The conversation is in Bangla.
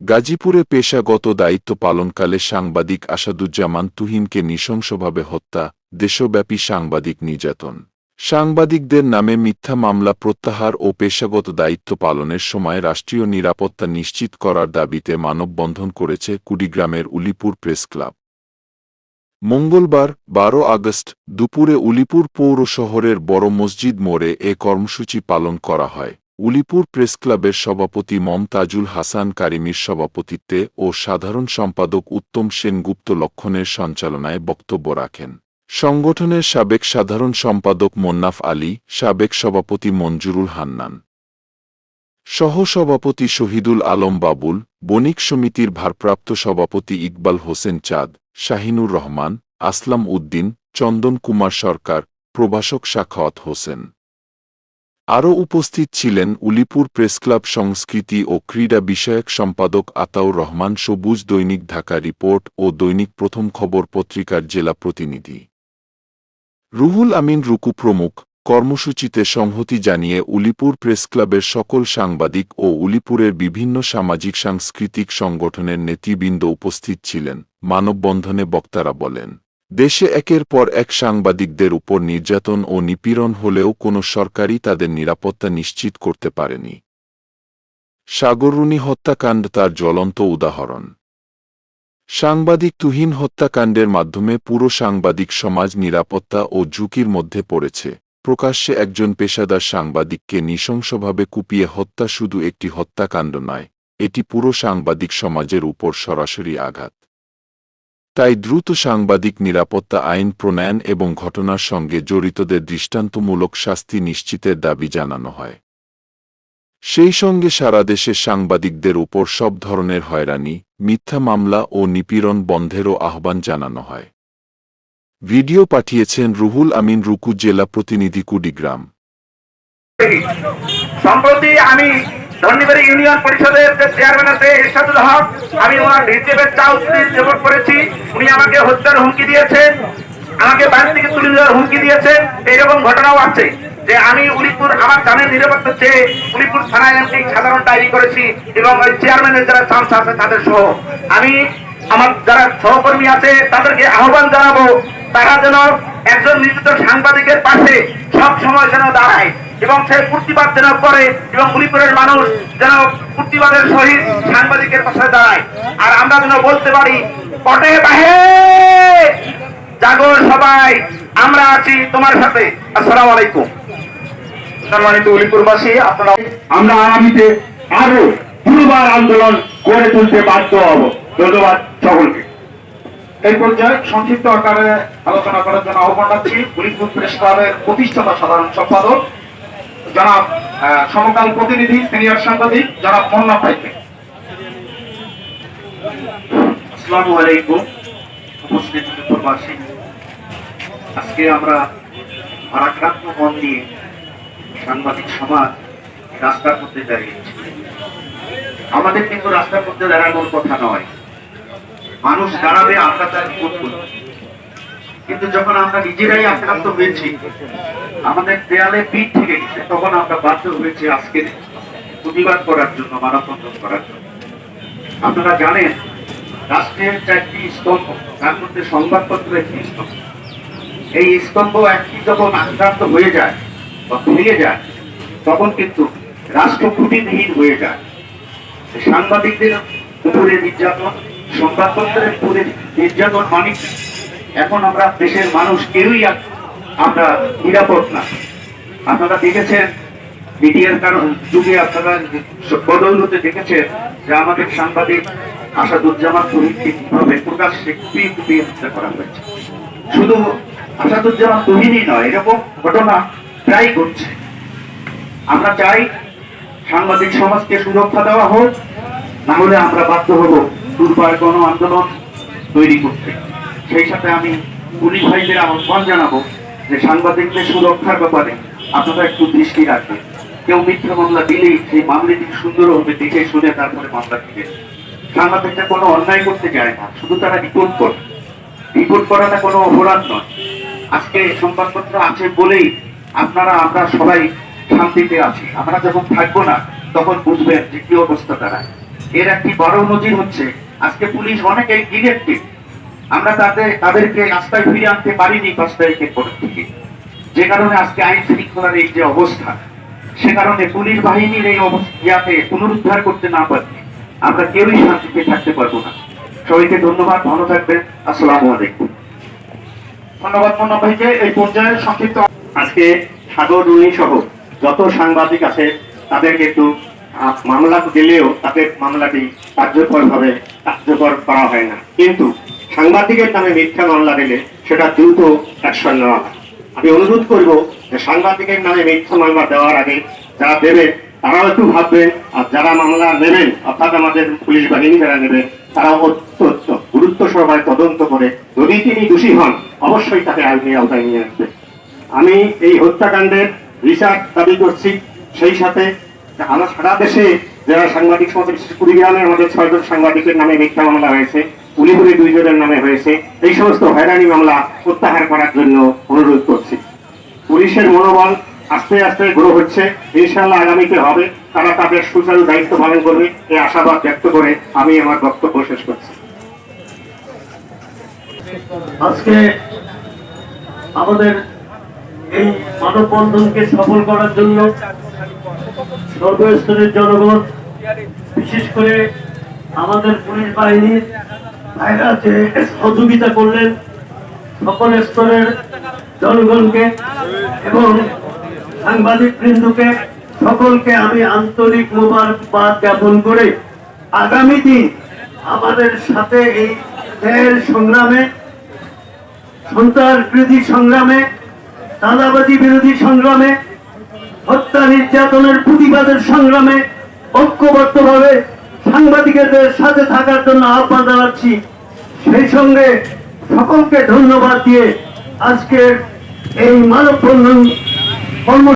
গাজীপুরে পেশাগত দায়িত্ব পালনকালে সাংবাদিক আসাদুজ্জামান তুহিনকে নৃশংসভাবে হত্যা, দেশব্যাপী সাংবাদিক নির্যাতন। সাংবাদিকদের নামে মিথ্যা মামলা প্রত্যাহার ও পেশাগত দায়িত্ব পালনের সময় রাষ্ট্রীয় নিরাপত্তা নিশ্চিত করার দাবিতে মানববন্ধন করেছে কুড়িগ্রামের উলিপুর প্রেস ক্লাব। মঙ্গলবার, বারো আগস্ট, দুপুরে উলিপুর পৌর শহরের বড় মসজিদ মোড়ে এ কর্মসূচি পালন করা হয়। উলিপুর প্রেস ক্লাবের সভাপতি মমতাজুল হাসান কারিমির সভাপতিত্বে ও সাধারণ সম্পাদক উত্তম সেনগুপ্ত লক্ষণের সঞ্চালনায় বক্তব্য রাখেন। সংগঠনের সাবেক সাধারণ সম্পাদক মোন্নাফ আলী, সাবেক সভাপতি মঞ্জুরুল হান্নান। সহসভাপতি শহীদুল আলম বাবুল, বণিক সমিতির ভারপ্রাপ্ত সভাপতি ইকবাল হোসেন চাঁদ, শাহিনুর রহমান, আসলাম উদ্দিন, চন্দন কুমার সরকার, প্রভাষক সাখাওয়াত হোসেন। আরও উপস্থিত ছিলেন উলিপুর প্রেসক্লাব সংস্কৃতি ও ক্রীড়া বিষয়ক সম্পাদক আতাউর রহমান, সবুজ দৈনিক ঢাকা রিপোর্ট ও দৈনিক প্রথম খবর পত্রিকার জেলা প্রতিনিধি। রুহুল আমিন রুকু প্রমুখ, কর্মসূচিতে সংহতি জানিয়ে উলিপুর প্রেসক্লাবের সকল সাংবাদিক ও উলিপুরের বিভিন্ন সামাজিক সাংস্কৃতিক সংগঠনের নেতৃবৃন্দ উপস্থিত ছিলেন, মানববন্ধনে বক্তারা বলেন। দেশে একের পর এক সাংবাদিকদের উপর নির্যাতন ও নিপীড়ন হলেও কোনো সরকারই তাদের নিরাপত্তা নিশ্চিত করতে পারেনি। সাগররুনি হত্যাকাণ্ড তার জ্বলন্ত উদাহরণ। সাংবাদিক তুহিন হত্যাকাণ্ডের মাধ্যমে পুরো সাংবাদিক সমাজ নিরাপত্তা ও ঝুঁকির মধ্যে পড়েছে। প্রকাশ্যে একজন পেশাদার সাংবাদিককে নৃশংসভাবে কুপিয়ে হত্যা শুধু একটি হত্যাকাণ্ড নয়, এটি পুরো সাংবাদিক সমাজের উপর সরাসরি আঘাত। তাই দ্রুত সাংবাদিক নিরাপত্তা আইন প্রণয়ন এবং ঘটনার সঙ্গে জড়িতদের দৃষ্টান্তমূলক শাস্তি নিশ্চিতের দাবি জানানো হয়। সেই সঙ্গে সারা দেশের সাংবাদিকদের উপর সব ধরনের হয়রানি, মিথ্যা মামলা ও নিপীড়ন বন্ধেরও আহ্বান জানানো হয়। ভিডিও পাঠিয়েছেন রুহুল আমিন রুকু জেলা প্রতিনিধি কুড়িগ্রাম। সম্প্রতি আমি ধন্যবাদ ইউনিয়ন পরিষদের যে চেয়ারম্যান আছে, এরশাদুল হক। আমি ওনার নির্দেশের চাউত্রি রিপোর্ট করেছি, উনি আমাকে হত্যার হুমকি দিয়েছেন, আমাকে বাড়ি থেকে তুলে দেওয়ার হুমকি দিয়েছেন। এইরকম ঘটনাও আছে যে আমি উলিপুর আমার জানের নিরাপত্তা চেয়ে উলিপুর থানায় একটি সাধারণ ডায়েরি করেছি এবং ওই চেয়ারম্যানের যারা চান্স আছে তাদের সহ। আমি আমার যারা সহকর্মী আছে তাদেরকে আহ্বান জানাব, তারা যেন একজন নিযুক্ত সাংবাদিকের পাশে সব সময় যেন দাঁড়ায়। এবং সে প্রতিবাদ যেন করে এবং উলিপুরের মানুষ যেন প্রতিবাদের সহিত সাংবাদিকের পাশে দাঁড়ায়। আর আমরা যেন বলতে পারি পটে বাহে! জাগো সবাই, আমরা আছি তোমার সাথে। আসসালামু আলাইকুম। সম্মানিত উলিপুরবাসী, আপনারা আমরা আগামীতে আরও পুনর্বার আন্দোলন গড়ে তুলতে বাধ্য হব। ধন্যবাদ সকলকে। এই পর্যায়ে সংক্ষিপ্ত আকারে আলোচনা করার জন্য আহ্বান রাখছি ফরিদপুর প্রেস ক্লাবের প্রতিষ্ঠাতা সাধারণ সম্পাদক আহ, সমকাল প্রতিনিধি সিনিয়র সাংবাদিক জনাব মন্না ভাইকে আসসালামু আলাইকুম উপস্থিত প্রবাসী। আজকে আমরা ভারাক্রান্ত মন দিয়ে সাংবাদিক সমাজ রাস্তার মধ্যে দাঁড়িয়েছি। আমাদের কিন্তু রাস্তার মধ্যে দাঁড়ানোর কথা নয়। মানুষ দাঁড়াবে আমরা তার করব কিন্তু যখন আমরা নিজেরাই আক্রান্ত হয়েছি, আমাদের দেয়ালে পিঠ থেকে গেছে তখন আমরা বাধ্য হয়েছি আজকে প্রতিবাদ করার জন্য, মানববন্ধন করার জন্য। আপনারা জানেন, রাষ্ট্রের চারটি স্তম্ভ, তার মধ্যে সংবাদপত্র একটি স্তম্ভ। এই স্তম্ভ একটি যখন আক্রান্ত হয়ে যায় বা ভেঙে যায়, তখন কিন্তু রাষ্ট্র খুঁটিবিহীন হয়ে যায়। সাংবাদিকদের উপরে নির্যাতন, সংবাদপত্রের উপরে নির্যাতন মানে? এখন আমরা দেশের মানুষ কেউই আমরা নিরাপদ না। আপনারা দেখেছেন মিডিয়ার কারণ যুগে আপনারা বদৌলতে দেখেছেন যে আমাদের সাংবাদিক আসাদুজ্জামান তহিনকে কীভাবে প্রকাশ্যে কুপিয়ে হত্যা করা হয়েছে। শুধু আসাদুজ্জামান তহিনই নয়, এরকম ঘটনা প্রায় ঘটছে। আমরা চাই সাংবাদিক সমাজকে সুরক্ষা দেওয়া হোক, না হলে আমরা বাধ্য হব দুর্বার গণ আন্দোলন তৈরি করতে। সেই সাথে আমি পুলিশ ভাইদের আহ্বান জানাব যে সাংবাদিকদের সুরক্ষার ব্যাপারে আপনারা একটু দৃষ্টি রাখবেন। কেউ মিথ্যা মামলা দিলেই সেই মামলাটি সুন্দর হবে দেখে শুনে তারপরে মামলা দিবেন। সাংবাদিকরা কোনো অন্যায় করতে যায় না, শুধু তারা রিপোর্ট করে। রিপোর্ট করাটা কোনো অপরাধ নয়। আজকে সংবাদপত্র আছে বলেই আপনারা, আমরা সবাই শান্তিতে আছি। আমরা যখন থাকব না, তখন বুঝবেন যে কি অবস্থা তারা। এর একটি বড় নজির হচ্ছে, আজকে পুলিশ অনেকেই ইলেকট্রিক আমরা তাদের তাদেরকে রাস্তায় ফিরে আনতে পারিনি পাঁচ তারিখের পর থেকে। যে কারণে আজকে আইন শৃঙ্খলার এই যে অবস্থা, সে কারণে পুলিশ বাহিনীর এই অবস্থা পুনরুদ্ধার করতে না পারলে আমরা কেউই শান্তিতে থাকতে পারব না। সবাইকে ধন্যবাদ, ভালো থাকবেন, আসসালামু আলাইকুম। ধন্যবাদ ভাইকে, এই পর্যায়ে সংক্ষিপ্ত আজকে সাগর রুনি সহ যত সাংবাদিক আছে, তাদেরকে একটু মামলা দিলেও তাদের মামলাটি কার্যকরভাবে কার্যকর করা হয় না। কিন্তু সাংবাদিকের নামে মিথ্যা মামলা দিলে সেটা দ্রুত অ্যাকশন নেওয়া হয়। আমি অনুরোধ করব যে সাংবাদিকের নামে মিথ্যা মামলা দেওয়ার আগে যারা দেবে, তারাও একটু ভাববেন আর যারা মামলা নেবেন, অর্থাৎ আমাদের পুলিশ বাহিনী যারা নেবে তারা অত্যন্ত গুরুত্ব সহকারে তদন্ত করে যদি তিনি দোষী হন, অবশ্যই তাকে আইনের আওতায় নিয়ে আসবে। আমি এই হত্যাকাণ্ডের রিসার্চ দাবি করছি, সেই সাথে আমার সারা দেশে যারা সাংবাদিক সমাজ বিশেষ কুড়িগ্রামে আমাদের ছয়জন সাংবাদিকের নামে মিথ্যা মামলা হয়েছে উলিপুরে দুইজনের নামে হয়েছে। এই সমস্ত হয়রানি মামলা প্রত্যাহার করার জন্য অনুরোধ করছি। পুলিশের মনোবল আস্তে আস্তে গ্রো হচ্ছে। ইনশাল্লাহ আগামীতে হবে। তারা তাদের সুচারু দায়িত্ব পালন করবে। এই আশাবাদ ব্যক্ত করে আমি আমার বক্তব্য শেষ করছি। আজকে আমাদের এই মানববন্ধনকে সফল করার জন্য সর্বস্তরের জনগণ, বিশেষ করে আমাদের পুলিশ বাহিনীর ভাইরা সহযোগিতা করলেন সকল স্তরের জনগণকে এবং সাংবাদিক সকলকে আমি আন্তরিক মোবারকবাদ জ্ঞাপন করে আগামী দিন আমাদের সাথে এই সংগ্রামে সন্ত্রাস বিরোধী সংগ্রামে চাঁদাবাজি বিরোধী সংগ্রামে, হত্যা নির্যাতনের প্রতিবাদের সংগ্রামে ঐক্যবদ্ধভাবে সাংবাদিকদের সাথে থাকার জন্য আহ্বান জানাচ্ছি। সেই সঙ্গে সকলকে ধন্যবাদ দিয়ে আজকের এই মানব বন্ধন কর্ম